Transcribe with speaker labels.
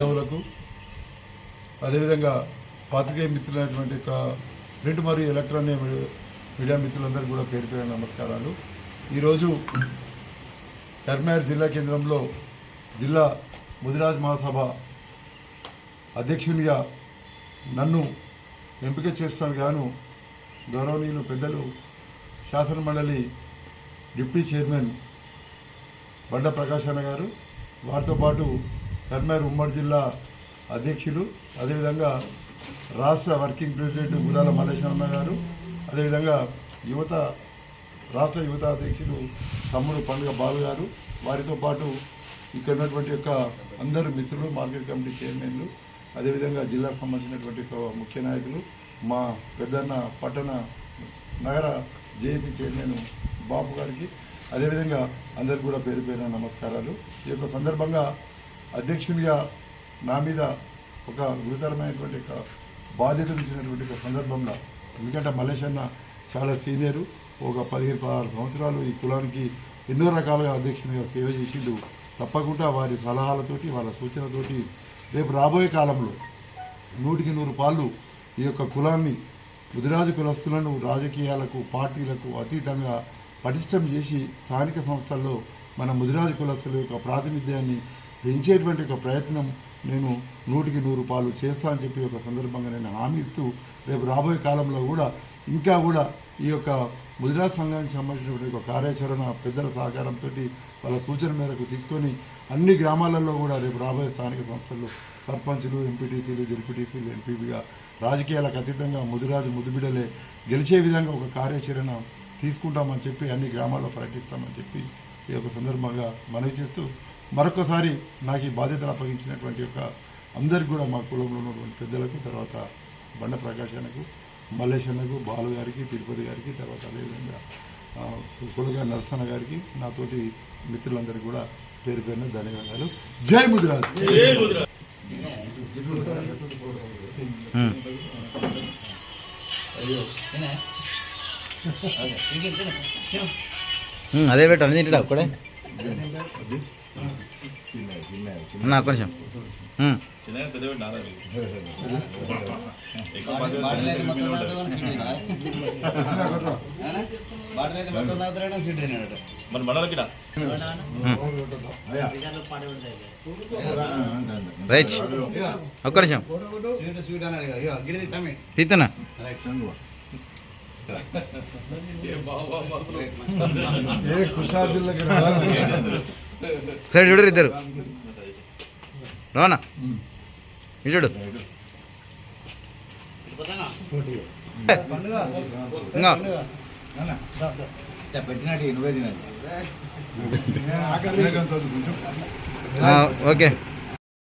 Speaker 1: సేవలకు అదేవిధంగా పాత్రికేయ మిత్రులైనటువంటి యొక్క ప్రింట్ మరియు ఎలక్ట్రానిక్ మీడియా- మిత్రులందరికీ కూడా పేరు పేరు నమస్కారాలు. ఈరోజు కర్మార్ జిల్లా కేంద్రంలో జిల్లా ముదిరాజ్ మహాసభ అధ్యక్షునిగా నన్ను ఎంపిక చేస్తాను గాను గౌరవనీయులు పెద్దలు శాసన మండలి డిప్యూటీ చైర్మన్ బండ ప్రకాశ్ అన్న గారు వారితో పాటు కర్మార్ ఉమ్మడి జిల్లా అధ్యక్షులు అదేవిధంగా రాష్ట్ర వర్కింగ్ ప్రెసిడెంట్ గుడాల మల్లేశ్వరన్న గారు అదేవిధంగా యువత రాష్ట్ర యువత అధ్యక్షులు తమ్ముడు పండుగ బాలు గారు వారితో పాటు ఇక్కడ ఉన్నటువంటి యొక్క అందరు మిత్రులు మార్కెట్ కమిటీ చైర్మన్లు అదేవిధంగా జిల్లాకు సంబంధించినటువంటి ఒక ముఖ్య నాయకులు మా పెద్దన్న పట్టణ నగర జేఏసీ చైర్మన్ బాబు గారికి అదేవిధంగా అందరికి కూడా పేరు పేరున నమస్కారాలు. ఈ యొక్క సందర్భంగా అధ్యక్షునిగా నా మీద ఒక గురుతరమైనటువంటి ఒక బాధ్యతలు ఇచ్చినటువంటి ఒక సందర్భంలో ఎందుకంటే మల్లేష్ అన్న చాలా సీనియరు ఒక పదిహేను పదహారు సంవత్సరాలు ఈ కులానికి ఎన్నో రకాలుగా అధ్యక్షునిగా సేవ చేసిండు. తప్పకుండా వారి సలహాలతోటి వాళ్ళ సూచనతోటి రేపు రాబోయే కాలంలో నూటికి నూరు పాళ్ళు ఈ యొక్క కులాన్ని ముదిరాజు కులస్తులను రాజకీయాలకు పార్టీలకు అతీతంగా పటిష్టం చేసి స్థానిక సంస్థల్లో మన ముదిరాజు కులస్తుల యొక్క ప్రాతినిధ్యాన్ని పెంచేటువంటి ఒక ప్రయత్నం నేను నూటికి నూరు పాలు చేస్తా అని చెప్పి ఒక సందర్భంగా నేను హామీ ఇస్తూ రేపు రాబోయే కాలంలో కూడా ఇంకా కూడా ఈ యొక్క ముదిరాజ్ సంఘానికి సంబంధించినటువంటి ఒక కార్యాచరణ పెద్దల సహకారంతో వాళ్ళ సూచన మేరకు తీసుకొని అన్ని గ్రామాలలో కూడా రేపు రాబోయే స్థానిక సంస్థల్లో సర్పంచులు ఎంపీటీసీలు జెడ్పీటీసీలు ఎంపీపీగా రాజకీయాలకు అతీతంగా ముదిరాజు ముదిబిడలే గెలిచే విధంగా ఒక కార్యాచరణ తీసుకుంటామని చెప్పి అన్ని గ్రామాల్లో ప్రకటిస్తామని చెప్పి ఈ యొక్క సందర్భంగా మనవి చేస్తూ మరొకసారి నాకు ఈ బాధ్యతలు అప్పగించినటువంటి యొక్క అందరికి కూడా మా కులంలో ఉన్నటువంటి పెద్దలకు తర్వాత బండ ప్రకాశానికి మల్లేశన్నకు బాలు గారికి తిరుపతి గారికి తర్వాత అదేవిధంగా ఆ, కులగా నరసన్న గారికి నాతోటి మిత్రులందరికీ కూడా పేరు పేరున ధన్యవాదాలు. జై ముదిరాజ్.
Speaker 2: అదే పెట్టు అన్ని తింటాడు ఒక్కడే నా ఒక్క నిమిషం ఉమ్,
Speaker 3: మరి మండలకిడా
Speaker 2: రైట్ ఒక్క నిమిషం తీస్తున్నా
Speaker 1: ఏ కుషాదిల్లకి
Speaker 2: సరే చూడరు ఇద్దరు. రోనా చూడు.
Speaker 1: కొంచెం
Speaker 2: ఆ, ఓకే.